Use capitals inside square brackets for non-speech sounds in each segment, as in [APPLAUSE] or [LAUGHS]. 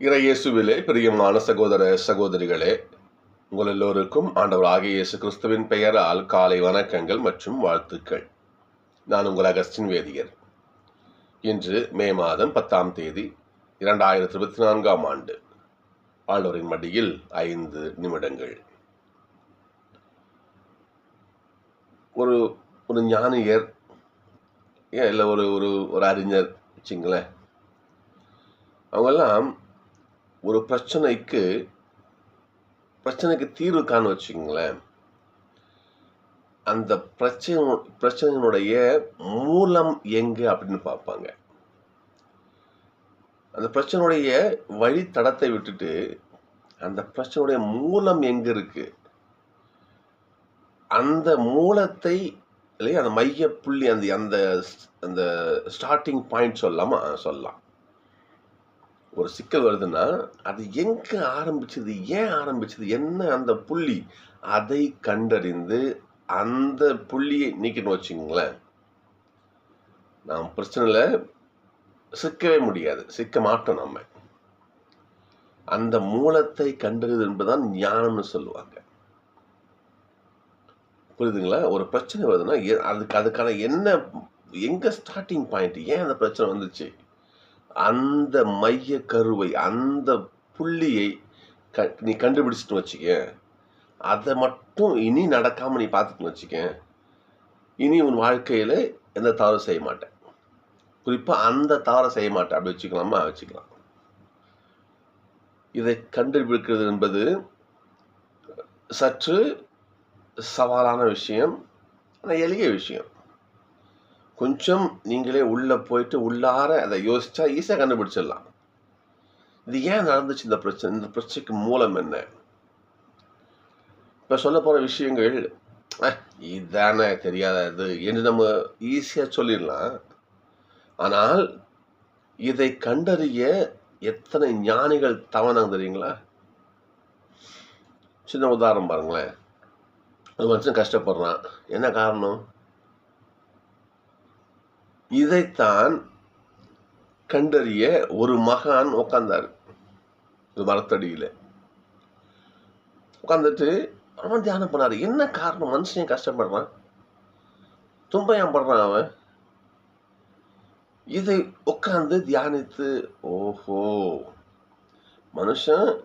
இறையேசுவிலே பிரியமான சகோதர சகோதரிகளே உங்கள் எல்லோருக்கும் ஆண்டவர் ஆகிய இயேசு கிறிஸ்துவின் பெயரால் காலை வணக்கங்கள் மற்றும் வாழ்த்துக்கள். நான் உங்கள் அகஸ்டின் வேதியர். இன்று மே மாதம் பத்தாம் தேதி இரண்டாயிரத்தி இருபத்தி நான்காம் ஆண்டு ஆண்டவரின் மடியில் ஐந்து நிமிடங்கள். ஒரு ஒரு ஞானியர் இல்லை ஒரு ஒரு ஒரு அறிஞர் வச்சுங்களேன். அவங்கெல்லாம் ஒரு பிரச்சனைக்கு பிரச்சனைக்கு தீர்வு காண வச்சுங்களேன் அந்த பிரச்சனை பிரச்சனையினுடைய மூலம் எங்கு அப்படின்னு பார்ப்பாங்க. அந்த பிரச்சனையுடைய வழித்தடத்தை விட்டுட்டு அந்த பிரச்சனையுடைய மூலம் எங்கே இருக்கு? அந்த மூலத்தை இல்லையா? அந்த மைய புள்ளி அந்த அந்த அந்த ஸ்டார்டிங் பாயிண்ட் சொல்லாமல் சொல்லலாம். ஒரு சிக்கல் வருதுன்னா அது எங்கே ஆரம்பிச்சது ஏன் ஆரம்பிச்சது என்ன அந்த புள்ளி அதை கண்டறிந்து அந்த புள்ளியை நீக்கணும் வச்சுங்களேன் நாம் பிரச்சனையில் சிக்கவே முடியாது. சிக்க மாட்டோம் நம்ம. அந்த மூலத்தை கண்டறிவது என்பதுதான் ஞானம்னு சொல்லுவாங்க. புரியுதுங்களா? ஒரு பிரச்சனை வருதுன்னா அதுக்கு அதுக்கான என்ன எங்கே ஸ்டார்டிங் பாயிண்ட் ஏன் அந்த பிரச்சனை வந்துச்சு? அந்த மைய கருவை அந்த புள்ளியை க நீ கண்டுபிடிச்சிட்டு வச்சுக்க அதை மட்டும் இனி நடக்காமல் நீ பார்த்துட்டு வச்சுக்க இனி உன் வாழ்க்கையில் எந்த தவறு செய்ய மாட்டேன். குறிப்பாக அந்த தவறை செய்ய மாட்டேன். அப்படி வச்சுக்கலாமா? வச்சுக்கலாம். இதை கண்டுபிடிக்கிறது என்பது சற்று சவாலான விஷயம் ஆனால் எளிய விஷயம். கொஞ்சம் நீங்களே உள்ளே போயிட்டு உள்ளார அதை யோசித்தா ஈஸியாக கண்டுபிடிச்சிடலாம். இது ஏன் நடந்துச்சு இந்த பிரச்சனை? இந்த பிரச்சனைக்கு மூலம் என்ன? இப்போ சொல்ல போகிற விஷயங்கள் இதானே தெரியாத இது என்று நம்ம ஈஸியாக சொல்லிடலாம். ஆனால் இதை கண்டறிய எத்தனை ஞானிகள் தவணாங்க தெரியுங்களா? சின்ன உதாரணம் பாருங்களேன். ஒரு மனுஷன் கஷ்டப்படுறான். என்ன காரணம்? இதைத்தான் கண்டறிய ஒரு மகான் உட்கார்ந்தாரு ஒரு மரத்தடியில. உட்காந்துட்டு அவன் தியானம் பண்ணாரு. என்ன காரணம்? மனுஷன் கஷ்டப்படுறான். துன்பம் ஏன் படுறான் அவன். இதை உட்காந்து தியானித்து ஓஹோ மனுஷன்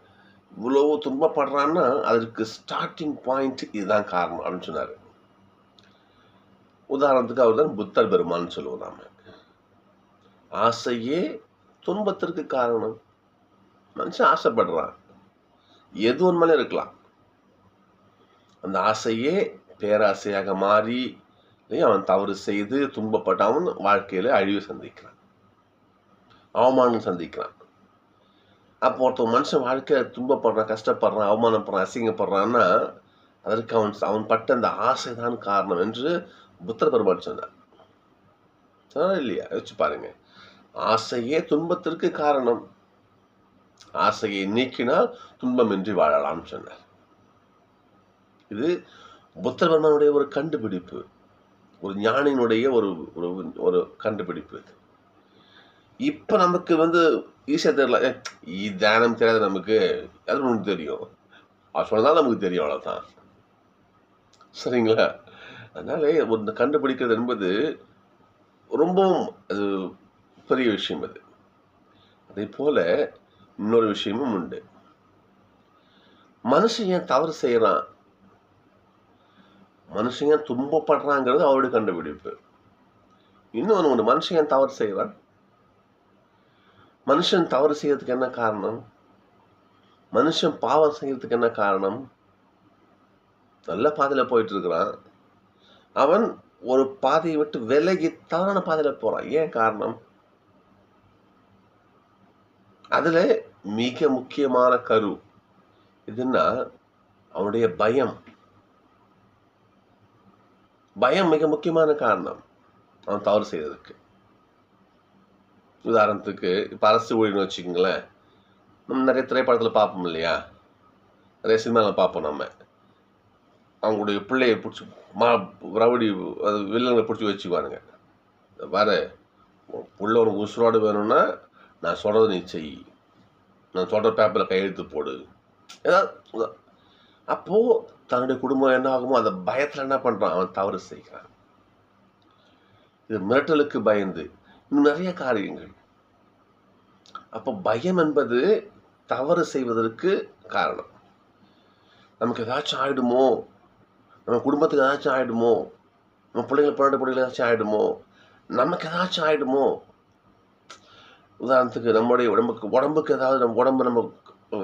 இவ்வளவு துன்பப்படுறான்னா அதற்கு ஸ்டார்டிங் பாயிண்ட் இதுதான் காரணம் அப்படின்னு சொன்னார். உதாரணத்துக்கு அவர் தான் புத்தர் பெருமான்னு சொல்லுவோம் நாம ஆசையே துன்பத்திற்கு காரணம். மனுஷன் ஆசைப்படுறான். எது ஒன்றுமே இருக்கலாம்? அந்த ஆசையே பேராசையாக மாறி அவன் தவறு செய்து துன்பப்பட்டு அவன் வாழ்க்கையில அழிவு சந்திக்கிறான். அவமானம் சந்திக்கிறான். அப்போ ஒருத்தன் மனுஷன் வாழ்க்கையில் துன்பப்படுறான் கஷ்டப்படுறான் அவமானப்படுறான் அசிங்கப்படுறான்னா அதற்கு அவன் அவன் பட்ட அந்த ஆசைதான் காரணம் என்று புத்தர் பெருமான் சொன்னார். இல்லையா? யோசிச்சு பாருங்க. ஆசையே துன்பத்திற்கு காரணம். ஆசையை நீக்கினால் துன்பமின்றி வாழலாம்னு சொன்னார். இது புத்தர் பெருமானுடைய ஒரு கண்டுபிடிப்பு. ஒரு ஞானியினுடைய ஒரு ஒரு கண்டுபிடிப்பு இது. இப்போ நமக்கு வந்து ஈஸியா தெரியல. "ஏ, தியானம் தெரியாது நமக்கு. அது நமக்கு தெரியும். அவர் சொன்னதான் நமக்கு தெரியும் அவ்வளவுதான். சரிங்களா? அதனால ஒரு கண்டுபிடிக்கிறது என்பது ரொம்பவும் அது பெரிய விஷயம் அது. அதே போல இன்னொரு விஷயமும் உண்டு. மனுஷன் ஏன் தவறு செய்யறான்? மனுஷன் ஏன் துன்பப்படுறாங்கிறது அவருடைய கண்டுபிடிப்பு. இன்னொன்று ஒன்று மனுஷன் ஏன் தவறு செய்கிறான் மனுஷன் தவறு செய்யறதுக்கு என்ன காரணம்? மனுஷன் பாவம் செய்யறதுக்கு என்ன காரணம்? நல்ல பாதையில் போயிட்டு இருக்கிறான். அவன் ஒரு பாதையை விட்டு விலகி தவறான பாதையில போறான். ஏன் காரணம்? அதுல மிக முக்கியமான கரு. இதுன்னா அவனுடைய பயம். பயம் மிக முக்கியமான காரணம். அவன் தவறு செய்யறதுக்கு உதாரணத்துக்கு இப்போ அரசு ஊழியர்னு வச்சுக்கோங்களேன். நம்ம நிறைய திரைப்படத்தில் பார்ப்போம் இல்லையா? நிறைய சினிமாவில் பார்ப்போம் நம்ம. அவங்களுடைய பிள்ளையை பிடிச்சி மா ரவுடி அது வில்லங்களை பிடிச்சி வச்சுக்குவானுங்க. வர புள்ள உனக்கு உசுரோடு வேணும்னா நான் சொல்கிறது நீ செய். நான் சொல்கிற பேப்பரில் கையெழுத்து போடு. ஏதாவது அப்போது தன்னுடைய குடும்பம் என்ன ஆகுமோ அந்த பயத்தில் என்ன பண்ணுறான் அவன் தவறு செய்கிறான். இது மிரட்டலுக்கு பயந்து. இன்னும் நிறைய காரியங்கள். அப்போ பயம் என்பது தவறு செய்வதற்கு காரணம். நமக்கு ஏதாச்சும் ஆகிடுமோ நம்ம குடும்பத்துக்கு ஏதாச்சும் ஆகிடுமோ நம்ம பிள்ளைங்க பிள்ளைங்க பிள்ளைங்க ஏதாச்சும் ஆகிடுமோ நமக்கு ஏதாச்சும் ஆகிடுமோ உதாரணத்துக்கு நம்முடைய உடம்புக்கு உடம்புக்கு ஏதாவது நம்ம உடம்பு நம்ம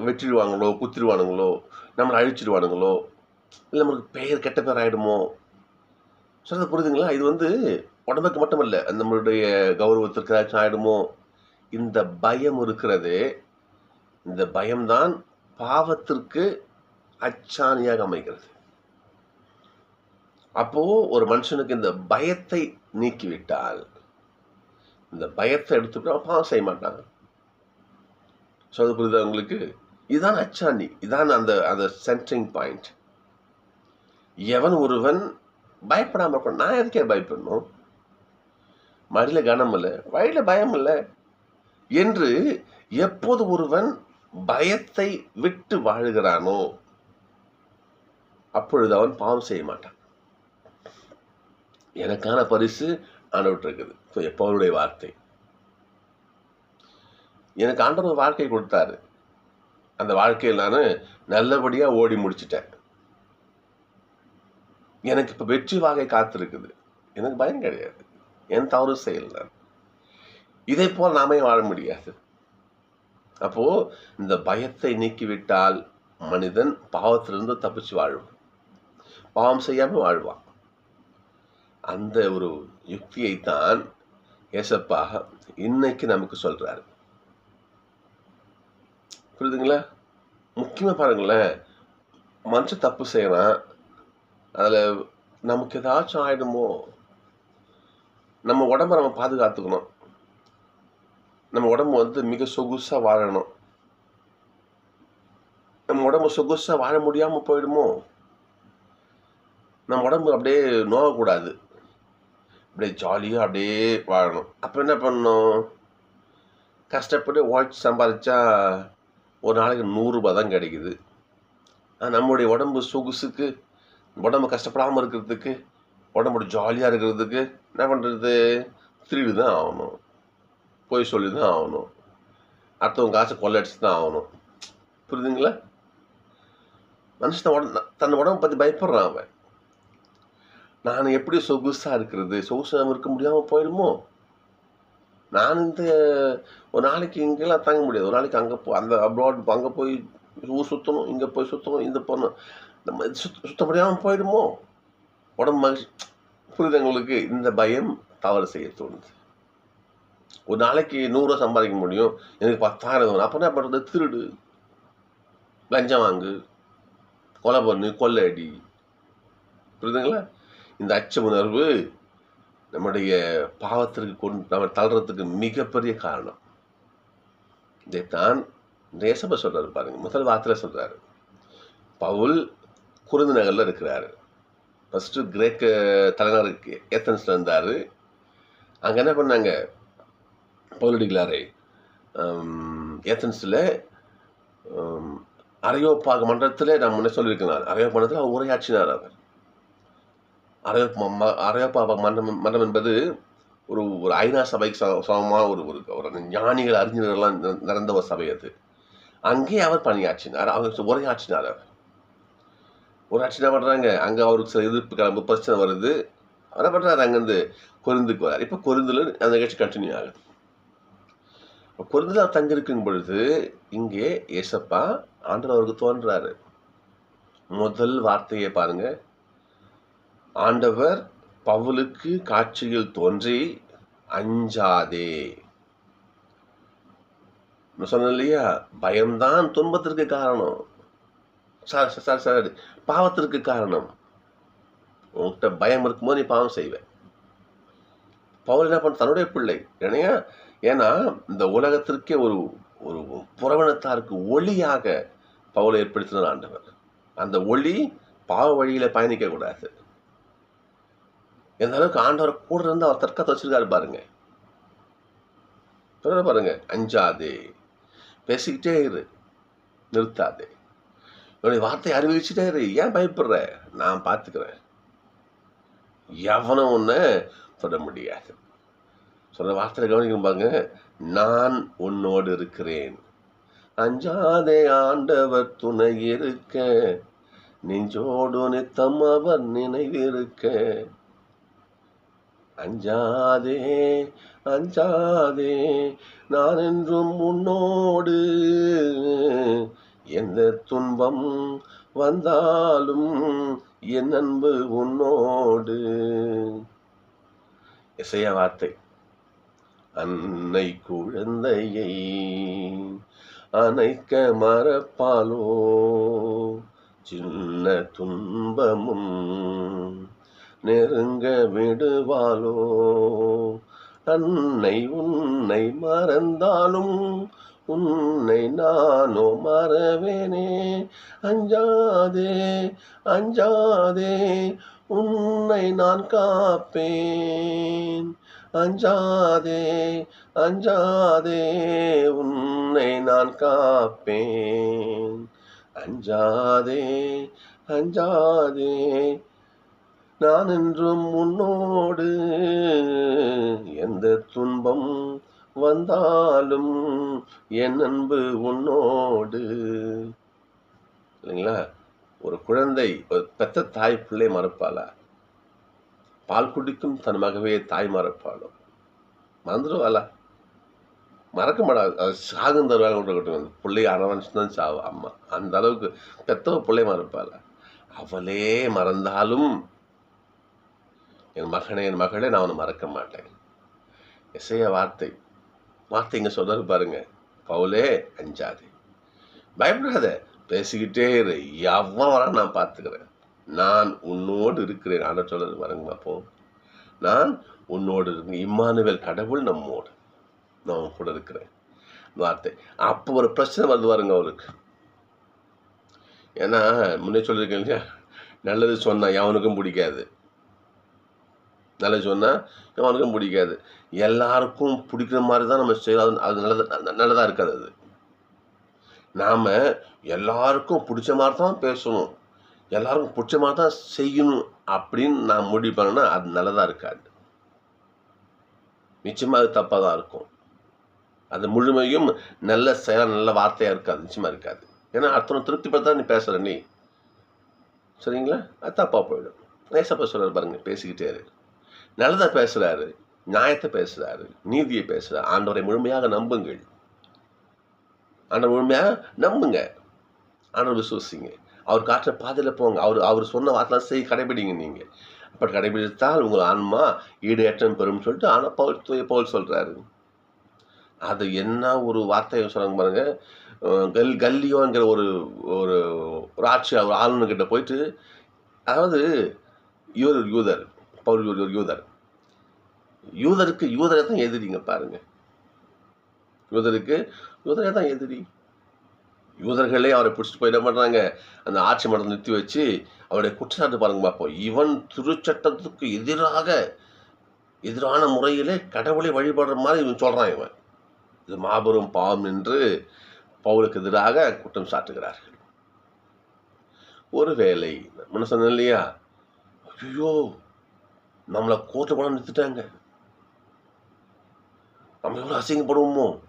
வெட்டிடுவாங்களோ குத்திடுவானுங்களோ நம்மளை அழிச்சிடுவானுங்களோ இல்லை நம்மளுக்கு பெயர் கெட்ட பேர் ஆகிடுமோ சொல்கிறது புரியுதுங்களா? இது வந்து உடம்புக்கு மட்டும் இல்லை நம்மளுடைய கௌரவத்திற்கு ஏதாச்சும் ஆகிடுமோ இந்த பயம் இருக்கிறது இந்த பயம்தான் பாவத்திற்கு அச்சாணியாக அமைகிறது. அப்போ ஒரு மனுஷனுக்கு இந்த பயத்தை நீக்கிவிட்டால் இந்த பயத்தை எடுத்துட்டு பாவம் செய்ய மாட்டாங்க. சொல்ல புரியுதா உங்களுக்கு? இதுதான் அச்சாணி. இதான் அந்த அந்த சென்ட்ரிங் பாயிண்ட் எவன் ஒருவன் பயப்படாம இருப்பான் நான் எதுக்கே பயப்படணும்? மடியில் கனம் இல்லை. வழியில பயம் இல்லை. என்று எப்போது ஒருவன் பயத்தை விட்டு வாழுகிறானோ அப்பொழுது அவன் பாவம் செய்ய மாட்டான். எனக்கான பரிசு ஆண்டவர்கிட்ட இருக்குது ஸோ எப்பவருடைய வார்த்தை? எனக்கு ஆண்டவர் வாழ்க்கை கொடுத்தாரு. அந்த வாழ்க்கையில் நான் நல்லபடியாக ஓடி முடிச்சிட்டேன். எனக்கு இப்போ வெற்றி வாகை காத்திருக்குது. எனக்கு பயம் கிடையாது. என் தவறு செயல் நான். போல் நாமே வாழ முடியாது. அப்போது இந்த பயத்தை நீக்கிவிட்டால் மனிதன் பாவத்திலிருந்து தப்பிச்சு வாழ்வான் பாவம் செய்யாமல் வாழ்வான். அந்த ஒரு யுக்தியை தான் ஏசப்பா இன்னைக்கு நமக்கு சொல்றாரு. புரியுதுங்களா? முக்கியமாக பாருங்களேன். மனுஷன் தப்பு செய்கிறான் அதில் நமக்கு ஏதாச்சும் ஆயிடுமோ? நம்ம உடம்ப நம்ம பாதுகாத்துக்கணும். நம்ம உடம்பு வந்து மிக சொகுசாக வாழணும். நம்ம உடம்பு சொகுசாக வாழ முடியாமல் போயிடுமோ? நம்ம உடம்பு அப்படியே நோகக்கூடாது. அப்படியே ஜாலியாக அப்படியே வாழணும். அப்போ என்ன பண்ணணும்? கஷ்டப்பட்டு உழைச்சி சம்பாதிச்சா ஒரு நாளைக்கு நூறுரூபா தான் கிடைக்குது. நம்மளுடைய உடம்பு சொகுசுக்கு உடம்பு கஷ்டப்படாமல் இருக்கிறதுக்கு உடம்போட ஜாலியாக இருக்கிறதுக்கு என்ன பண்ணுறது திருடி தான் ஆகணும். போய் சொல்லி தான் ஆகணும். அடுத்தவங்க காசை கொள்ளடிச்சு தான் ஆகணும். புரியுதுங்களா? மனுஷன் உடம்பு தன் உடம்பை பற்றி பயப்படுறான் அவன். நான் எப்படி சொகுசாக இருக்கிறது? சொகுசாக இருக்க முடியாமல் போயிடுமோ நான் இந்த ஒரு நாளைக்கு இங்கெல்லாம் தங்க முடியாது. ஒரு நாளைக்கு அங்கே போ அந்த அப்ராட் அங்கே போய் ஊர் சுற்றணும் இங்கே போய் சுற்றணும் இந்த போகணும். நம்ம சுத்த சுத்த முடியாமல் போயிடுமோ உடம்பு மகிழ்ச்சி. புரியுது உங்களுக்கு? இந்த பயம் தவறு செய்ய தோணுது. ஒரு நாளைக்கு நூறுரூவா சம்பாதிக்க முடியும். எனக்கு பத்தாயிரம் வேணும் அப்போ என்ன பண்ணுறது திருடு. லஞ்சம் வாங்கு. கொலை பண்ணு. கொள்ளை அடி புரியுதுங்களா? இந்த அச்ச உணர்வு நம்முடைய பாவத்திற்கு கொண்டு நம்ம தளர்றதுக்கு மிகப்பெரிய காரணம். இதைத்தான் நேசப சொல்றாரு பாருங்க. முதல் வார்த்தையில் சொல்றாரு. பவுல் குருந்து நகரில் இருக்கிறாரு. ஃபஸ்ட்டு கிரேக்க தலைநகருக்கு ஏத்தன்ஸில் இருந்தார் அங்கே என்ன பண்ணாங்க? பவுலடிக்கலாரே ஏத்தன்ஸில் அரையோப்பாக மன்றத்தில் நான் முன்னே சொல்லியிருக்கிறேன் அரையோப்பாக மன்றத்தில் அவர் உரையாற்றினார் அவர். அரையோப்பா ம- மன்றம் மன்றம் என்பது ஒரு ஒரு ஐநா சபைக்கு சமமான ஒரு ஒரு ஒரு ஞானிகள் அறிஞர்கள்லாம் நடந்த ஒரு சபை அது. அங்கே அவர் பணியாற்றினார். அவர் உரையாற்றினார் அவர். உரையாற்றி என்ன பண்ணுறாங்க அங்கே அவருக்கு சில எதிர்ப்பு கிளம்பு பிரச்சனை வருது. அவர் என்ன பண்ணுறாரு அங்கேருந்து கொரிந்துக்கு வரார் இப்போ கொரிந்துல அந்த நிகழ்ச்சி கண்டினியூ ஆகுது. கொரிந்துல அவர் தங்கியிருக்கும் பொழுது இங்கே ஏசப்பா ஆண்டவர் அவருக்கு தோன்றாரு. முதல் வார்த்தையை பாருங்க. ஆண்டவர் பவுலுக்கு காட்சியில் தோன்றி அஞ்சாதே. சொன்ன சொன்னேன் இல்லையா? பயம்தான் துன்பத்திற்கு காரணம். சார் சார் சார் பாவத்திற்கு காரணம். உன்கிட்ட பயம் இருக்கும்போது நீ பாவம் செய்வ. பவுல் என்ன பண்ண தன்னுடைய பிள்ளை. ஏன்னா ஏன்னா இந்த உலகத்திற்கே ஒரு ஒரு புறவனத்தாருக்கு ஒளியாக பவுலை ஏற்படுத்தினார் ஆண்டவர். அந்த ஒளி பாவ வழியில் பயணிக்கக்கூடாது. எந்த அளவுக்கு ஆண்டவர் கூட இருந்து அவர் தற்காத்து வச்சிருக்காரு பாருங்க. பாருங்க. அஞ்சாதே. பேசிக்கிட்டே இரு. நிறுத்தாதே. என்னுடைய வார்த்தையை அறிவிச்சுட்டே இரு. ஏன் பயப்படுற? நான் பார்த்துக்கிறேன். எவனும் ஒன்று தொட முடியாது. சொல்ற வார்த்தையை கவனிக்கணும் பாருங்க. நான் உன்னோடு இருக்கிறேன். அஞ்சாதே ஆண்டவர் துணை இருக்க. நெஞ்சோடு நித்தம் அவர் நினைவிருக்க. அஞ்சாதே அஞ்சாதே நான் என்றும் உன்னோடு எந்த துன்பம் வந்தாலும் என் அன்பு உன்னோடு. இசைய வார்த்தை. அன்னை குழந்தையை அணைக்க மறப்பாலோ சின்ன துன்பமும் நெருங்க விடுவாளோ? தன்னை உன்னை மறந்தாலும் உன்னை நானோ மறவேனே. அஞ்சாதே அஞ்சாதே உன்னை நான் காப்பேன். அஞ்சாதே அஞ்சாதே உன்னை நான் காப்பேன். அஞ்சாதே அஞ்சாதே நான் என்றும் உன்னோடு. எந்த துன்பம் வந்தாலும் என் அன்பு உன்னோடு. இல்லைங்களா? ஒரு குழந்தை ஒரு பெத்த தாய் பிள்ளை மறப்பாளா? பால் குடிக்கும் தன் மகவே தாய் மறப்பாளோ? மறந்துடுவாளா? மறக்க மாட்டாது அது சாகும் தருவாங்க இருக்கட்டும் பிள்ளை அரவணைச்சு தான் சாவா. அம்மா அந்த அளவுக்கு பெத்தவ பிள்ளை மறப்பாளா? அவளே மறந்தாலும் என் மகனே என் மகளே நான் அவனை மறக்க மாட்டேன். இசைய வார்த்தை. வார்த்தை இங்கே பாருங்க. பவுலே அஞ்சாதே. பயப்படாத. பேசிக்கிட்டே இரு. எவ்வளோ வரான் நான் பார்த்துக்கிறேன். நான் உன்னோடு இருக்கிறேன். ஆன சொல்றது பாருங்க பார்ப்போம் நான் உன்னோடு இருக்கிறேன். இம்மானுவேல் கடவுள் நம்மோடு. நான் உன் கூட இருக்கிறேன். வார்த்தை. அப்போ ஒரு பிரச்சனை வருது பாருங்க அவருக்கு. ஏன்னா முன்னே சொல்லியிருக்கேன் இல்லையா? நல்லது சொன்னால் எவனுக்கும் பிடிக்காது. நல்லது சொன்னால் அவனுக்கும் பிடிக்காது. எல்லாருக்கும் பிடிக்கிற மாதிரி தான் நம்ம செய்யலாம் அது நல்லது நல்லதா இருக்காது அது. நாம எல்லாருக்கும் பிடிச்ச மாதிரி தான் பேசணும். எல்லாருக்கும் பிடிச்ச மாதிரி தான் செய்யணும் அப்படின்னு நான் முடிவு பண்ணேன்னா அது நல்லதாக இருக்காது. நிச்சயமாக அது தப்பாக தான் இருக்கும். அது முழுமையும் நல்ல செயலாக நல்ல வார்த்தையாக இருக்காது. நிச்சயமாக இருக்காது. ஏன்னா அடுத்தவனை திருப்திப்படுத்தா நீ பேசுகிற நீ. சரிங்களா? அது தப்பாக போயிடும். நேசப்பா சொல்கிறார் பாருங்க பேசிக்கிட்டே இருக்கு நல்லதை பேசுகிறாரு நியாயத்தை பேசுகிறாரு நீதியை பேசுகிறார் ஆண்டவரை முழுமையாக நம்புங்கள். ஆண்டவர் முழுமையாக நம்புங்க. ஆண்டவர் விசுவசிங்க. அவர் காற்ற பாதையில் போங்க. அவர் அவர் சொன்ன வார்த்தை செய் கடைபிடிங்க நீங்கள் அப்படி கடைபிடித்தால் உங்கள் ஆன்மா ஈடு ஏற்றம் பெறும் சொல்லிட்டு ஆனால் பவுல் தூய பவுல் சொல்கிறாரு அது என்ன ஒரு வார்த்தையை சொன்னாங்க பாருங்க. கல் கல்லியோங்கிற ஒரு ஒரு ஒரு ஆட்சி ஒரு ஆளுநர்கிட்ட போயிட்டு அதாவது இவர் யூதர். பவுல் ஒரு யூதர். யூதருக்கு யூதரை தான் எதிரிங்க பாருங்க. யூதருக்கு யூதரை தான் எதிரி. யூதர்களே அவரை பிடிச்சிட்டு போய் என்ன பண்ணுறாங்க அந்த ஆட்சி மடத்தை நிறுத்தி வச்சு அவருடைய குற்றச்சாட்டு பாருங்க பார்ப்போம். இவன் திருச்சட்டத்துக்கு எதிராக எதிரான முறையிலே கடவுளை வழிபடுற மாதிரி இவன் சொல்கிறான் இவன். இது மாபெரும் பாவம் என்று பவுலுக்கு எதிராக குற்றம் சாட்டுகிறார்கள். ஒருவேளை முன்ன இல்லையா? ஐயோ நம்மளை கோர்ட்டு படம் நிறுத்திட்டாங்க நம்ம எவ்வளோ அசிங்கப்படுவோமோ?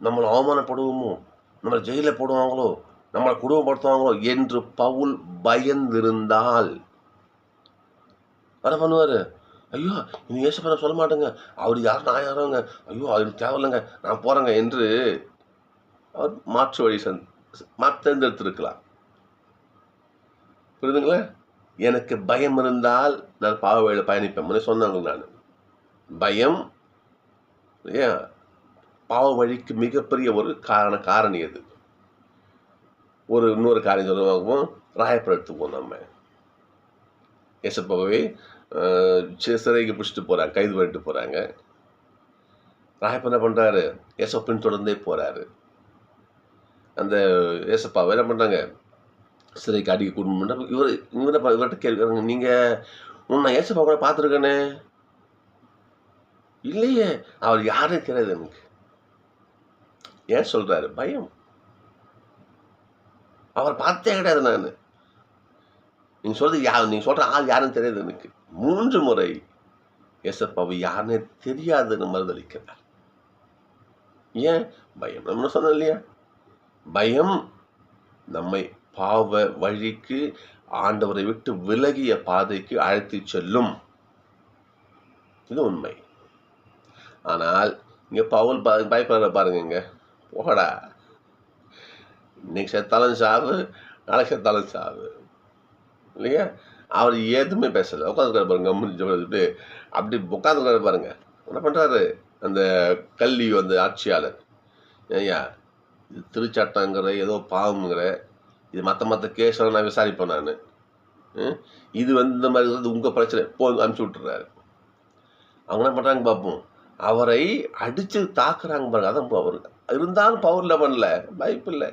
நம்மளை அவமானப்படுவோமோ? நம்மளை ஜெயிலில் போடுவாங்களோ? நம்மளை குடும்பப்படுத்துவாங்களோ? என்று பவுல் பயந்திருந்தால். என்ன பண்ணுவார். ஐயோ இனி ஏசப்பட சொல்ல மாட்டேங்க. அவர் யார்? நான் யாரோங்க? ஐயோ அவருக்கு தேவையில்லைங்க நான் போகிறேங்க என்று அவர் மாற்று வழி சந் மா தேர்ந்தெடுத்திருக்கலாம். புரியுதுங்களா? எனக்கு பயம் இருந்தால் நான் பாவ வழியில் பயணிப்பேன். முன்னே சொன்னாங்க நான். பயம் ஏன் பாவ வழிக்கு மிகப்பெரிய ஒரு காரண காரணி அது ஒரு இன்னொரு காரியம் சொல்லுவாங்க ராயப்படுத்துவோம் நம்ம ஏசப்பாவே சிறைக்கு பிடிச்சிட்டு போகிறாங்க கைது பண்ணிட்டு போகிறாங்க ராயப்ப என்ன பண்ணுறாரு ஏசப்பின் தொடர்ந்தே போகிறாரு அந்த ஏசப்பாவை என்ன பண்ணுறாங்க சிறைக்கு அடிக்க குடும்பம் இவர் இவரை இவர்கிட்ட கேட்குறாங்க நீங்கள் உன்னை ஏசப்பா கூட பார்த்துருக்கனே. இல்லையே. அவர் யாரும் தெரியாது எனக்கு. ஏன் சொல்றாரு? பயம். அவர் பார்த்தே கிடையாது நான். நீங்கள் சொல்றது யார் நீங்க சொல்ற ஆள் யாருன்னு தெரியாது எனக்கு. மூன்று முறை ஏசப்பாவை யாருன்னே தெரியாதுன்னு மறுதளிக்கிறார். ஏன்? பயம். நம்ம சொன்னோம் இல்லையா? பயம் நம்மை பாவ வழிக்கு ஆண்டவரை விட்டு விலகிய பாதைக்கு அழைத்து செல்லும். இது உண்மை. ஆனால் இங்கே பவுல் பயப்படுற பாருங்க போடா. இன்னைக்கு செத்தாலும் சாவு நாளைக்கு செத்தாலும் சாவு. இல்லையா? அவர் எதுவுமே பேசல. உட்காந்துருக்காரு பாருங்க முடிஞ்சு அப்படி உட்காந்துருக்காரு பாருங்க. என்ன பண்றாரு? அந்த கல்வி அந்த ஆட்சியாளர். ஐயா இது திருச்சட்டங்கிற ஏதோ பாவங்கிற இது மற்ற மற்ற கேஸ்லாம் நான் விசாரிப்பேன் நான். இது வந்து இந்த மாதிரி வந்து உங்கள் பிரச்சனை. போ அனுப்பிச்சி விட்டுறாரு. அவங்க என்ன பண்ணுறாங்க பார்ப்போம் அவரை அடித்து தாக்குறாங்க பாருங்க. அதான் பவர் இருந்தாலும் பவரில் பண்ணல. வாய்ப்பு இல்லை.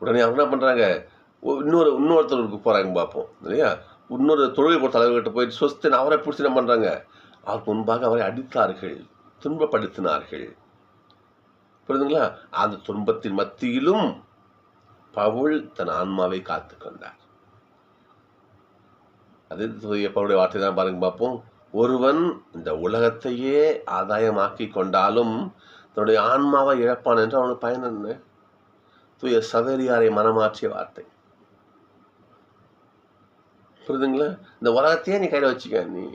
உடனே அவங்க என்ன பண்ணுறாங்க இன்னொரு இன்னொருத்தருக்கு போகிறாங்க பார்ப்போம் இல்லையா? இன்னொரு தொழில் தலைவர்கிட்ட போயிட்டு சொஸ்தின் அவரை பிடிச்சி என்ன பண்ணுறாங்க அவருக்கு முன்பாக அவரை அடித்தார்கள். துன்பப்படுத்தினார்கள். புரியுதுங்களா? அந்த துன்பத்தின் மத்தியிலும் பவுல் தன் ஆன்மாவை காத்து கொண்டார். அது தூய வார்த்தை தான் பாருங்க பார்ப்போம். ஒருவன் இந்த உலகத்தையே ஆதாயமாக்கி கொண்டாலும் தன்னுடைய ஆன்மாவை இழப்பான் என்று அவனுக்கு பயன் என்ன? தூய சவேரியாரை மனமாற்றிய வார்த்தை. புரியுதுங்களா? இந்த உலகத்தையே நீ கையில் வச்சுக்க நீ.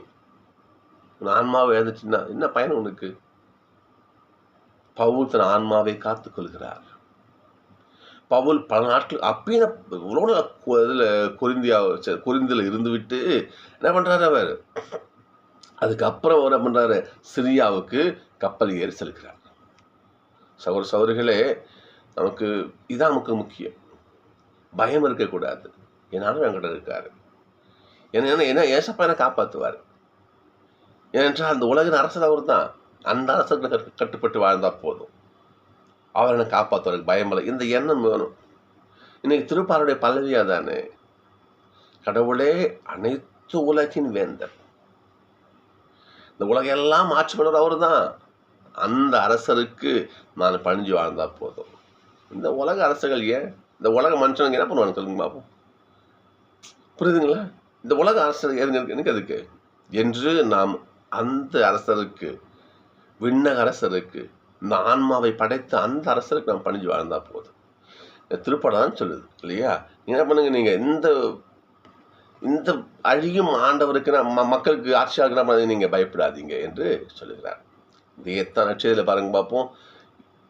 உன் ஆன்மாவை எழுந்துச்சுன்னா என்ன பயன் உனக்கு? பவுல் தன் ஆன்மாவை காத்துக் கொள்கிறார். பவுல் பல நாட்கள் அப்பயும் உலக இதில் குறிந்தியா குறிந்தியில் இருந்துவிட்டு என்ன பண்ணுறாரு அவர்? அதுக்கப்புறம் அவர் என்ன பண்ணுறாரு சிரியாவுக்கு கப்பல் ஏறி செலுக்கிறார் சகோதர சகோதரிகளே நமக்கு இதான் நமக்கு முக்கியம். பயம் இருக்கக்கூடாது. என்னாலும் என்கிட்ட இருக்காரு. என்ன என்ன ஏசப்பா என்ன காப்பாற்றுவார் ஏனென்றால் அந்த உலகின் அரசர் அவர் தான் அந்த அரசர்களை கட்டுப்பட்டு வாழ்ந்தால் போதும். அவரை என்னை காப்பாற்றுவாருக்கு பயமில்லை இந்த எண்ணம் வேணும். இன்னைக்கு திருப்பாருடைய பல்லவியாக தானே? கடவுளே அனைத்து உலகின் வேந்தர். இந்த உலகெல்லாம் ஆட்சி பண்ணுற அவர் தான் அந்த அரசருக்கு நான் பணிஞ்சு வாழ்ந்தா போதும். இந்த உலக அரசர்கள் ஏன்? இந்த உலக மனுஷனுக்கு என்ன பண்ணுவாங்க சொல்லுங்க பார்ப்போம் புரியுதுங்களா? இந்த உலக அரசர் எனக்கு அதுக்கு என்று நாம் அந்த அரசருக்கு விண்ணக அரசருக்கு இந்த ஆன்மாவை படைத்த அந்த அரசருக்கு நாம் பணிஞ்சு வாழ்ந்தால் போதும். இந்த திருப்படம் தான் சொல்லுது இல்லையா? என்ன பண்ணுங்க நீங்கள் இந்த இந்த அழியும் ஆண்டவருக்கு நம்ம மக்களுக்கு ஆட்சியாக நீங்கள் பயப்படாதீங்க என்று சொல்லுகிறார். இந்த எத்தனை நட்சத்திரத்தில் பாருங்க பார்ப்போம்.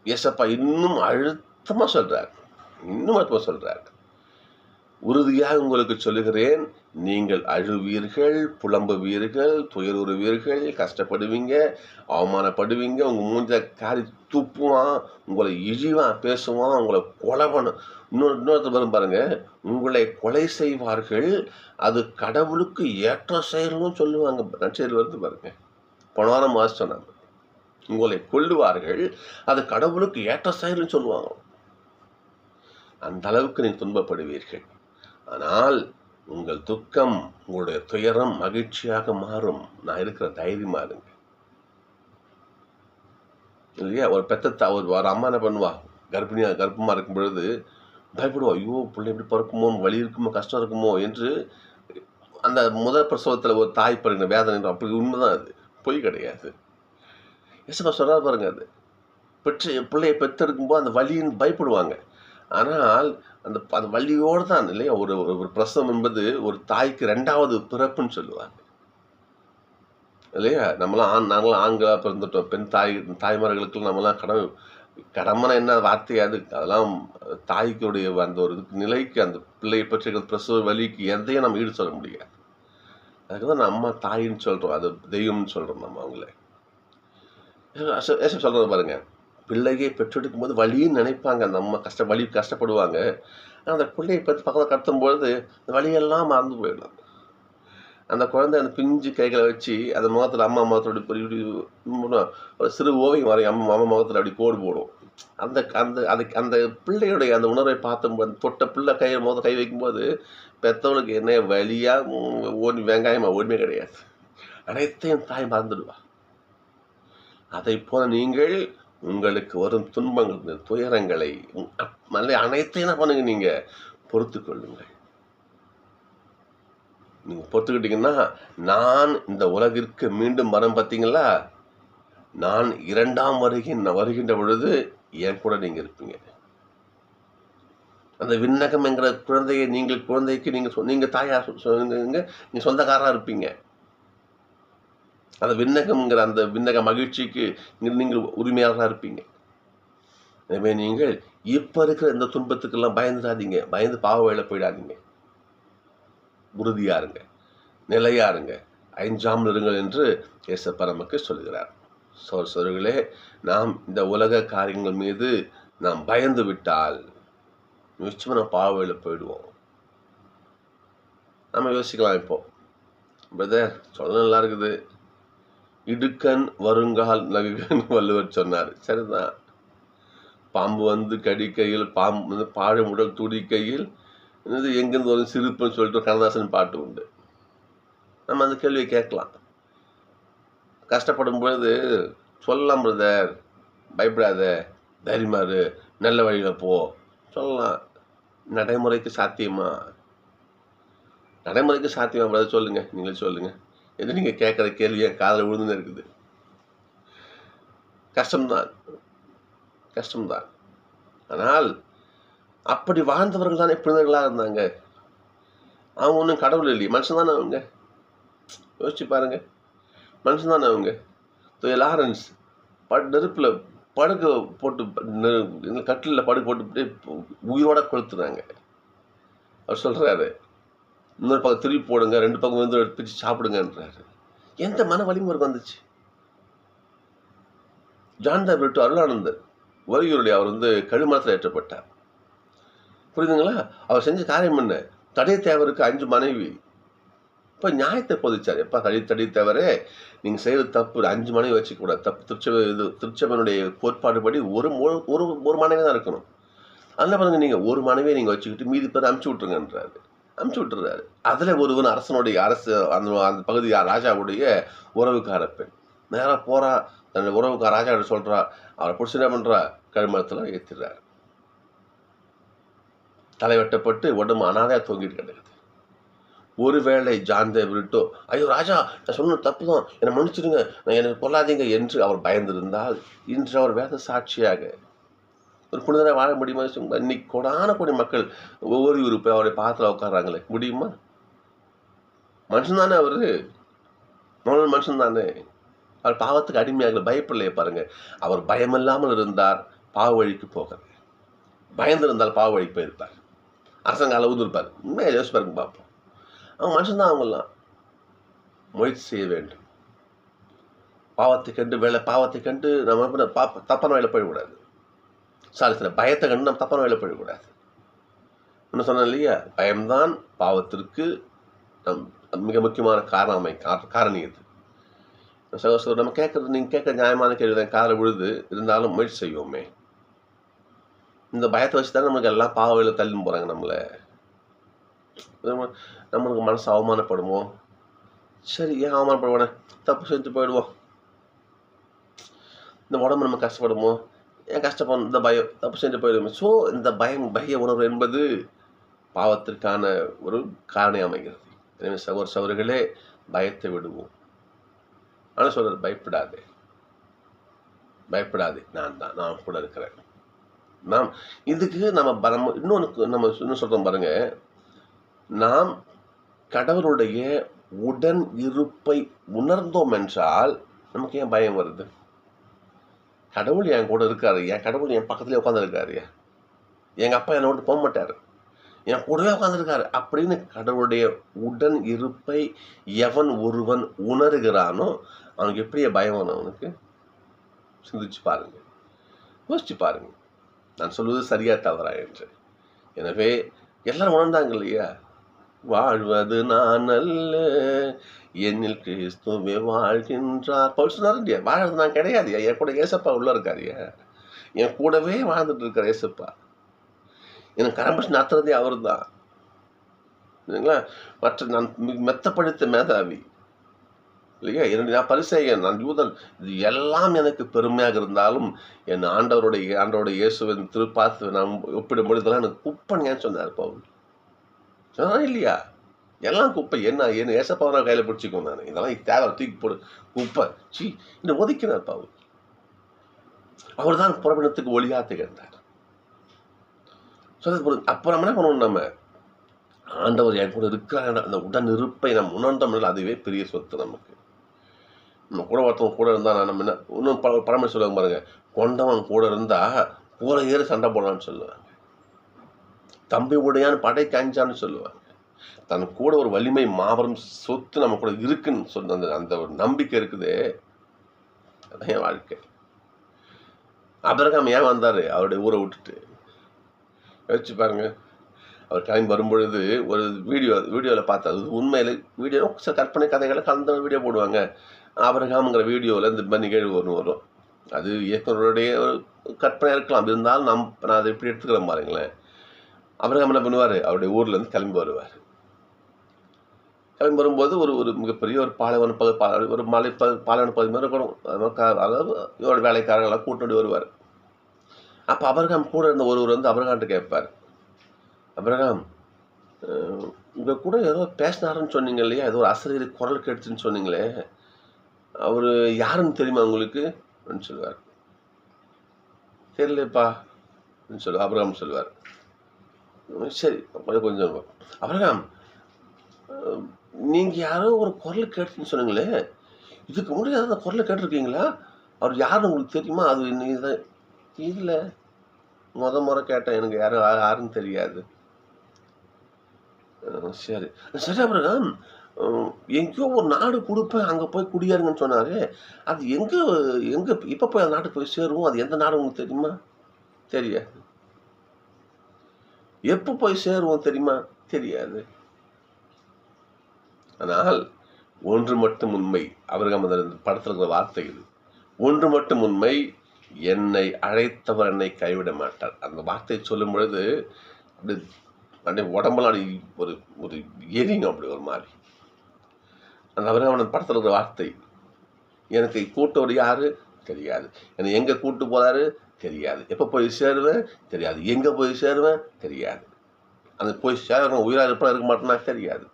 ஏசப்பா இன்னும் அழுத்தமாக சொல்கிறார் இன்னும் அழுத்தமாக சொல்கிறார் உறுதியாக உங்களுக்கு சொல்லுகிறேன் நீங்கள் அழுவீர்கள் புலம்புவீர்கள் துயருவீர்கள் கஷ்டப்படுவீங்க அவமானப்படுவீங்க உங்கள் மூஞ்ச காரி துப்புவான் உங்களை இழிவான் பேசுவான் உங்களை கொலை பண்ண. இன்னொரு இன்னொருத்தர் வரும் பாருங்க உங்களை கொலை செய்வார்கள் அது கடவுளுக்கு ஏற்ற செயல்னு சொல்லுவாங்க நச்சேரி வருது பாருங்க. போன வாரம் மாசம் சொன்னாங்க உங்களை கொள்ளுவார்கள் அது கடவுளுக்கு ஏற்ற செயல்னு சொல்லுவாங்க. அந்த அளவுக்கு நீங்கள் துன்பப்படுவீர்கள். ஆனால் உங்கள் துக்கம் உங்களுடைய துயரம் மகிழ்ச்சியாக மாறும். நான் இருக்கிற தைரியமா இருங்க. இல்லையா? ஒரு பெத்த தா- ஒரு ஒரு அம்மா என்ன பண்ணுவா? கர்ப்பிணியாக கர்ப்பமாக இருக்கும் பொழுது பயப்படுவா. ஐயோ பிள்ளை எப்படி பிறக்குமோ? வலி இருக்குமோ? கஷ்டம் இருக்குமோ? என்று அந்த முதல் பிரசவத்தில் ஒரு தாய் படுகிற வேதனை அப்படி உண்மைதான் அது. பொய் கிடையாது. எசப்பா சொல்கிறார் பாருங்க அது. பெற்று பிள்ளையை பெற்றெடுக்கும்போது அந்த வலின்னு பயப்படுவாங்க. ஆனால் அந்த அது வள்ளியோடு தான் இல்லையா? ஒரு ஒரு ஒரு பிரசவம் என்பது ஒரு தாய்க்கு ரெண்டாவது பிறப்புன்னு சொல்லுவாங்க. இல்லையா? நம்மளாம் ஆண் நாங்களாம் ஆண்களாக பிறந்துட்டோம். பெண் தாய் தாய்மார்களுக்கு நம்மளாம் கடமை கடமைனா என்ன வார்த்தை அது? அதெல்லாம் தாய்க்குடைய அந்த ஒரு இதுக்கு நிலைக்கு அந்த பிள்ளையை பற்றி பிரசவ வலிக்கு எதையும் நம்ம ஈடு சொல்ல முடியாது. அதுக்கு தான் நம்ம தாயின்னு சொல்கிறோம் அது தெய்வம்னு சொல்கிறோம் நம்ம அவங்கள. சொல்கிறது பாருங்கள் பிள்ளையை பெற்றெடுக்கும் போது வலின்னு நினைப்பாங்க. அந்த அம்மா கஷ்ட வலி கஷ்டப்படுவாங்க. ஆனால் அந்த பிள்ளையை பற்றி பக்கத்தில் கத்தும்போது அந்த வலியெல்லாம் மறந்து போயிடும் அந்த குழந்தை அந்த பிஞ்சு கைகளை வச்சு அந்த முகத்தில் அம்மா முகத்தோட இப்படி ஒரு சிறு ஓவியம் வரையும் அம்மா அம்மா முகத்தில் அப்படி கோடு போடும். அந்த அந்த அதுக்கு அந்த பிள்ளையுடைய அந்த உணர்வை பார்த்தும்போது தொட்ட பிள்ளை கையை முகத்தை கை வைக்கும்போது பெற்றவளுக்கு என்ன வழியாக ஓடி வெங்காயமாக ஒன்றுமே கிடையாது. அனைத்தையும் தாய் மறந்துடுவா. அதை போல நீங்கள் உங்களுக்கு வரும் துன்பங்கள் துயரங்களை அனைத்தையும் என்ன பண்ணுங்க நீங்க? பொறுத்து கொள்ளுங்கள். நீங்க பொறுத்துக்கிட்டீங்கன்னா நான் இந்த உலகிற்கு மீண்டும் வரம் பார்த்தீங்களா? நான் இரண்டாம் வருகின்ற வருகின்ற பொழுது என் கூட நீங்க இருப்பீங்க. அந்த விண்ணகம் என்கிற குழந்தையை நீங்கள் குழந்தைக்கு நீங்க சொ- நீங்க தாயா நீங்கள் சொன்னீங்க நீங்க சொந்தக்காரா இருப்பீங்க. அந்த விண்ணகம்ங்கிற அந்த விண்ணக மகிழ்ச்சிக்கு நீங்க- நீங்கள் உரிமையாளராக இருப்பீங்க. எனவே நீங்கள் இப்போ இருக்கிற இந்த துன்பத்துக்கெல்லாம் பயந்துடாதீங்க. பயந்து பாவ வேலை போயிடாதீங்க. உறுதியாக இருங்க. நிலையா இருங்க. ஐஞ்சாமல் இருங்கள் என்று இயேசப்பா நமக்கு சொல்கிறார். சோர் சோர்களே நாம் இந்த உலக காரியங்கள் மீது நாம் பயந்து விட்டால் நிச்சயமாக நம்ம பாவ வேலை போயிடுவோம். நம்ம யோசிக்கலாம் இப்போது பிரதர் சொல்ல நல்லா இருக்குது. இடுக்கன் வருங்கால் நகுகன் [LAUGHS] வள்ளுவர் சொன்னார். சரிதான். பாம்பு வந்து கடிக்கையில் பாம்பு வந்து பாழும் உடல் துடிக்கையில் இது எங்கேருந்து வரும் சிரிப்புன்னு சொல்லிட்டு கண்ணதாசன் பாட்டு உண்டு. நம்ம அந்த கேள்வியை கேட்கலாம். கஷ்டப்படும் பொழுது சொல்லலாம் பிரதர் பயப்படாத. தைரியமா நல்ல வழியில் போ. சொல்லலாம். நடைமுறைக்கு சாத்தியமா? நடைமுறைக்கு சாத்தியமா பிரதர் சொல்லுங்கள் நீங்களே சொல்லுங்கள் எது நீங்கள் கேட்குற கேள்வி என் காதில் விழுந்துன்னு இருக்குது. கஷ்டம்தான். கஷ்டம்தான். ஆனால் அப்படி வாழ்ந்தவர்கள் தானே புனிதர்களாக இருந்தாங்க. அவங்க ஒன்றும் கடவுள் இல்லையே. மனுஷன் தானே அவங்க? யோசிச்சு பாருங்க. மனுஷன் தானே அவங்க? லாரன்ஸ் படு நெருப்பில் படுக்க போட்டு கட்டிலில் படுக்க போட்டு உயிரோட கொளுத்துறாங்க. அவர் சொல்கிறாரு இன்னொரு பக்கம் திருப்பி போடுங்க ரெண்டு பக்கம் வந்து பிச்சு சாப்பிடுங்கன்றாரு. எந்த மன வலிமுறை வந்துச்சு? ஜான் பிரிட்டு அருளானந்தர் ஒலியூருடைய அவர் வந்து கழுமரத்தில் ஏற்றப்பட்டார். புரியுதுங்களா? அவர் செஞ்ச காரியம் என்ன? தடை தேவருக்கு அஞ்சு மனைவி. இப்போ நியாயத்தை போதிச்சார். எப்பா தடி தடி தேவரே நீங்கள் செய்கிற தப்பு. அஞ்சு மனைவி வச்சுக்கூடாது. தப்பு திருச்சபை இது திருச்சபனுடைய கோட்பாடுபடி ஒரு ஒரு ஒரு மனைவி தான் இருக்கணும். அதில் பாருங்க நீங்கள் ஒரு மனைவியை நீங்கள் வச்சுக்கிட்டு மீதி பேர் அமுச்சு விட்ருங்கன்றாரு அமுச்சு விட்டுறாரு. அதில் ஒருவன் அரசனுடைய அரசு அந்த அந்த பகுதி ராஜாவுடைய உறவுக்கார பெண். நேராக போகிறா தன்னுடைய உறவுக்கார ராஜா சொல்கிறா அவரை பிடிச்சி என்ன பண்ணுறா கழுமரத்தில் ஏற்றிடுறாரு தலை வெட்டப்பட்டு உடம்பு அனாதையாக தொங்கிட்டு கிடக்குது. ஒருவேளை ஜான் விட்டோ ஐயோ ராஜா நான் சொன்ன தப்பு தான் என்னை மன்னிச்சிடுங்க நான் எனக்கு கொள்ளாதீங்க என்று அவர் பயந்திருந்தால் இன்று அவர் வேத சாட்சியாக ஒரு புனிதராக வாழ முடியுமா? இன்னைக்கு கொடான கோடி மக்கள் ஒவ்வொரு ஒரு அவருடைய பாத்திரம் உட்கார்றாங்களே. முடியுமா? மனுஷன் தானே அவர். மனுஷன் மனுஷன் தானே. அவர் பாவத்துக்கு அடிமையாக பயப்படலையே பாருங்கள் அவர் பயமில்லாமல் இருந்தார். பாவ வழிக்கு போகிறது பயந்திருந்தால் பாவ வழிக்கு போயிருப்பார். அரசாங்கால இருப்பார் உண்மையாக யோசிச்சு பாருங்க பார்ப்போம். அவங்க மனுஷன்தான் அவங்கெல்லாம். முயற்சி செய்ய வேண்டும். பாவத்தை கண்டு வேலை பாவத்தை கண்டு நம்ம பாப்ப தப்பான வேலை போயிடக்கூடாது. சாரி சார் பயத்தை கண்டு நம்ம தப்பான வேலை போயிடக்கூடாது. இன்னும் சொன்னேன் இல்லையா? பயம்தான் பாவத்திற்கு நம் மிக முக்கியமான காரணம் காரணி இது. சகோதரர் நம்ம கேட்கறது நீங்கள் கேட்க நியாயமான கேள்வி தான் காலை விழுது. இருந்தாலும் முயற்சி செய்வோமே. இந்த பயத்தை வச்சு தான் நமக்கு எல்லாம் பாவ வேலை தள்ளி போகிறாங்க நம்மளை நம்மளுக்கு மனசு அவமானப்படுமோ? சரி ஏன் அவமானப்படுவானே தப்பு செஞ்சு போயிடுவோம். இந்த உடம்பு நம்ம கஷ்டப்படுமோ? ஏன் கஷ்டப்படும் இந்த பயம் தப்பு செஞ்சு போயிடுவோம் ஸோ இந்த பயம் பய உணர்வு என்பது பாவத்திற்கான ஒரு காரணி அமைகிறது. எனவே சகோதர சகோதரிகளே பயத்தை விடுவோம். ஆனால் சொல்கிறார் பயப்படாதே. பயப்படாதே. நான் தான். நான் கூட இருக்கிறேன். நாம் இதுக்கு நம்ம பரம் இன்னொன்று நம்ம இன்னும் சொல்கிறோம் பாருங்க. நாம் கடவுளுடைய உடன் இருப்பை உணர்ந்தோம் என்றால் நமக்கு ஏன் பயம் வருது? கடவுள் என் கூட இருக்காரு என் கடவுள் என் பக்கத்துலேயே உட்காந்துருக்காரு எங்கள் அப்பா என்னை விட்டு போக மாட்டார் என் கூடவே உட்காந்துருக்காரு அப்படின்னு கடவுளுடைய உடன் இருப்பை எவன் ஒருவன் உணர்கிறானோ அவனுக்கு எப்படியே பயம் வரும் அவனுக்கு. சிந்திச்சு பாருங்க. யோசிச்சு பாருங்க. நான் சொல்வது சரியா தவறா என்று. எனவே எல்லாரும் உணர்ந்தாங்க இல்லையா? வாழ்வது நான் அல்ல. என்னில் கிறிஸ்துவே வாழ்கின்றார். பவுல் சொன்னார் வாழ்றது நான் கிடையாது. என் கூட ஏசப்பா உள்ள இருக்காருயா என் கூடவே வாழ்ந்துட்டு இருக்கார் ஏசப்பா. எனக்கு கரம்பஸ் நடத்துறதே அவர் தான் இல்லைங்களா மற்ற நான் மெத்தப்படுத்த மேதாவி. இல்லையா? என்னுடைய நான் பரிசேயன் நான் யூதன். இது எல்லாம் எனக்கு பெருமையாக இருந்தாலும் என் ஆண்டவருடைய ஆண்டவருடைய இயேசுவின் திருப்பாத்து நான் ஒப்பிடும்போது இதெல்லாம் எனக்கு குப்பைன்னு சொன்னார் பவுல்? சொன்னா இல்லையா? எல்லாம் குப்பை. என்ன என்ன ஏசப்பா நான் கையில் பிடிச்சிக்கோ நான். இதெல்லாம் தேவை. தூக்கி போடு. குப்பை. சி இந்த ஒதுக்கினார் பாவு. அவர் தான் புறப்பணத்துக்கு ஒளியாக திகழ்ந்தார். சொல்றது அப்ப நம்ம என்ன பண்ணணும் நம்ம? ஆண்டவர் என் கூட இருக்கிற அந்த உடன் இருப்பை நம்ம உணர்ந்தோம்னால அதுவே பெரிய சொத்து நமக்கு. நம்ம கூட ஒருத்தவங்க கூட இருந்தா நான் நம்ம என்ன இன்னும் ப பழமொழி சொல்லுவாங்க பாருங்க. கொண்டவன் கூட இருந்தா கூட ஏறி சண்டை போடலான்னு சொல்லுவாங்க. தம்பி உடையான் படை காஞ்சான்னு சொல்லுவாங்க. தன் கூட ஒரு வலிமை மாபெரும் சொத்து நம்ம கூட இருக்குன்னு சொன்ன அந்த அந்த ஒரு நம்பிக்கை இருக்குதே. அதான் என் வாழ்க்கை. அபிரகாம் ஏன் வந்தார்? அவருடைய ஊரை விட்டுட்டு. யோசிச்சு பாருங்க. அவர் கிளம்பி வரும்பொழுது ஒரு வீடியோ வீடியோவில் பார்த்தா அது உண்மையில் வீடியோ சில கற்பனை கதைகளை கலந்த வீடியோ போடுவாங்க. அபரகாம்ங்கிற வீடியோவில் இந்த மாதிரி நிகழ்வு ஒன்று வரும். அது இயக்குனருடைய ஒரு கற்பனை இருக்கலாம். இருந்தாலும் நம் நான் அதை எப்படி எடுத்துக்கிறேன் பாருங்களேன். அபிரகாம் என்ன பண்ணுவார். அவருடைய ஊர்லேருந்து கிளம்பி வருவார். கிளம்பி வரும்போது ஒரு ஒரு மிகப்பெரிய ஒரு பாலைவன பகுதி பா ஒரு மலை ப பாலைவன பகுதி மாதிரி இருக்கணும் அதாவது இவரோட வேலைக்காரர்களெல்லாம் கூட்டிட்டு வருவார். அப்போ அபிரகாம் கூட இருந்த ஒருவர் வந்து அபிரகாம்கிட்ட கேட்பார். அபிரகாம் உங்கள் கூட ஏதோ பேசினாருன்னு சொன்னீங்க இல்லையா? ஏதோ ஒரு அசரீரி குரல் கேட்டுச்சுன்னு சொன்னீங்களே. அவர் யாருன்னு தெரியுமா உங்களுக்கு? அப்படின்னு சொல்லுவார். தெரியலப்பா அப்படின்னு சொல்லுவார். அபிரகாம் சொல்லுவார். சரி கொஞ்சம் கொஞ்சம். அபிரகாம் நீங்கள் யாரோ ஒரு குரல் கேட்டுன்னு சொன்னீங்களே இதுக்கு முன்னாடி அந்த குரலை கேட்டிருக்கீங்களா? அவர் யாருன்னு உங்களுக்கு தெரியுமா? அது நீங்க இல்லை. முத முறை கேட்டேன். எனக்கு யாரும் யாருன்னு தெரியாது. சரி. சரி அப்புறம் எங்கேயோ ஒரு நாடு கொடுப்பேன் அங்கே போய் குடியாருங்கன்னு சொன்னார். அது எங்கே எங்கே இப்போ போய் அந்த நாட்டுக்கு போய் சேருவோம்? அது எந்த நாடு உங்களுக்கு தெரியுமா? தெரியாது. எப்போ போய் சேருவோம் தெரியுமா? தெரியாது. ஆனால் ஒன்று மட்டும் உண்மை. அவர்கள் அந்த படத்தில் இருக்கிற வார்த்தை இது. ஒன்று மட்டும் உண்மை என்னை அழைத்தவர் என்னை கைவிட மாட்டார். அந்த வார்த்தையை சொல்லும் பொழுது அப்படி அப்படியே உடம்பெல்லாம் ஒரு ஒரு எரியும் அப்படி ஒரு மாதிரி. அந்த அவர்கள் அவன் படத்தில் இருக்கிற வார்த்தை. எனக்கு கூட்டவர் யாரு? தெரியாது. என்னை எங்கே கூட்டு போகிறாரு தெரியாது. எப்போ போய் சேருவேன்? தெரியாது. எங்கே போய் சேருவேன்? தெரியாது. அந்த போய் சேரணும் உயிராக இருப்பா இருக்க மாட்டேன்னா தெரியாது.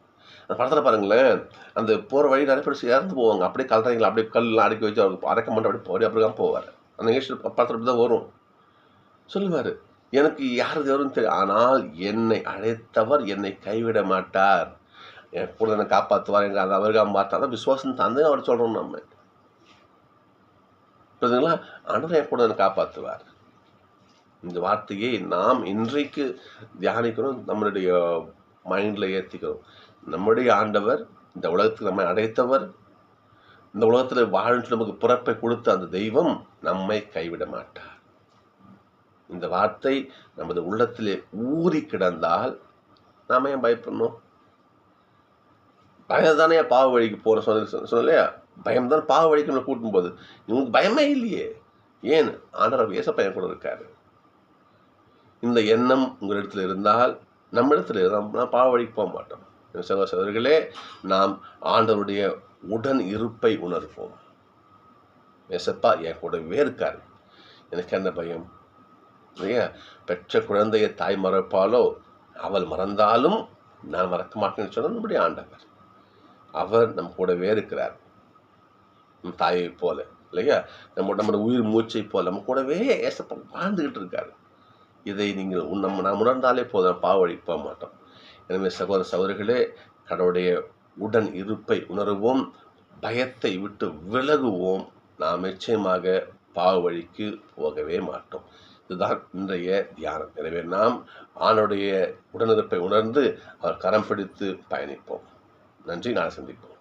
அந்த படத்தில் பாருங்களேன் அந்த போகிற வழி நிறைய பேர் இறந்து போவாங்க. அப்படியே கல்றீங்களா அப்படியே கல்லாம் அடக்கி வச்சு அவருக்கு அரைக்க மாட்டோம் அப்படியே போய் அப்படி தான் போவார். அந்த நிகழ்ச்சி படத்தில் தான் வரும். சொல்லுவார் எனக்கு யார் தேவரும் தெரியும் ஆனால் என்னை அழைத்தவர் என்னை கைவிட மாட்டார். என் கூட என்னை காப்பாற்றுவார் எங்கள் அந்த அவர்கள் பார்த்தா தான் விசுவாசம் தந்து அவர் சொல்கிறோம் நம்ம. புரியுதுங்களா ஆண்டவர் என் கூட காப்பாற்றுவார் இந்த வார்த்தையை நாம் இன்றைக்கு தியானிக்கிறோம் நம்மளுடைய மைண்டில் ஏற்றிக்கிறோம் நம்முடைய ஆண்டவர் இந்த உலகத்துக்கு நம்மை அடைத்தவர். இந்த உலகத்தில் வாழ்ந்து நமக்கு பிறப்பை கொடுத்த அந்த தெய்வம் நம்மை கைவிட மாட்டார். இந்த வார்த்தை நமது உள்ளத்திலே ஊறி கிடந்தால் நாம் ஏன் பயப்படணும்? பயம் தானே பாவ வழிக்கு போகிற சொன்ன சொன்னலையா பயம் தான் பாவ வழிக்கு நம்மளை கூட்டும் போது இவங்களுக்கு பயமே இல்லையே. ஏன்? ஆண்டவர் வேச பயம் கூட இருக்காரு. இந்த எண்ணம் உங்களிடத்தில் இருந்தால் நம்ம இருந்தால் பாவ வழிக்கு போக மாட்டோம். சகோதர சகோதரிகளே நாம் ஆண்டவருடைய உடன் இருப்பை உணர்வோம். ஏசப்பா என் கூடவே இருக்கார். எனக்கு என்ன பயம்? இல்லையா? பெற்ற குழந்தையை தாய் மறப்பாலோ? அவள் மறந்தாலும் நான் மறக்க மாட்டேன்னு சொன்னால் நம்முடைய ஆண்டவர். அவர் நம் கூடவே இருக்கிறார். நம் தாயை போல இல்லையா? நம்ம நம்ம உயிர் மூச்சை போல நம்ம கூடவே ஏசப்ப வாழ்ந்துகிட்டு இருக்காரு. இதை நீங்கள் நம்ம நாம் உணர்ந்தாலே போதும் பாவழிப்ப போக மாட்டோம். எனவே சகோதர சகோதரிகளே கடவுளுடைய உடன் இருப்பை உணருவோம் பயத்தை விட்டு விலகுவோம். நாம் நிச்சயமாக பாவ வழிக்கு போகவே மாட்டோம். இதுதான் இன்றைய தியானம். எனவே நாம் ஆணுடைய உடனிருப்பை உணர்ந்து அவர் கரம் பிடித்து பயணிப்போம். நன்றி. நான் சந்திப்போம்.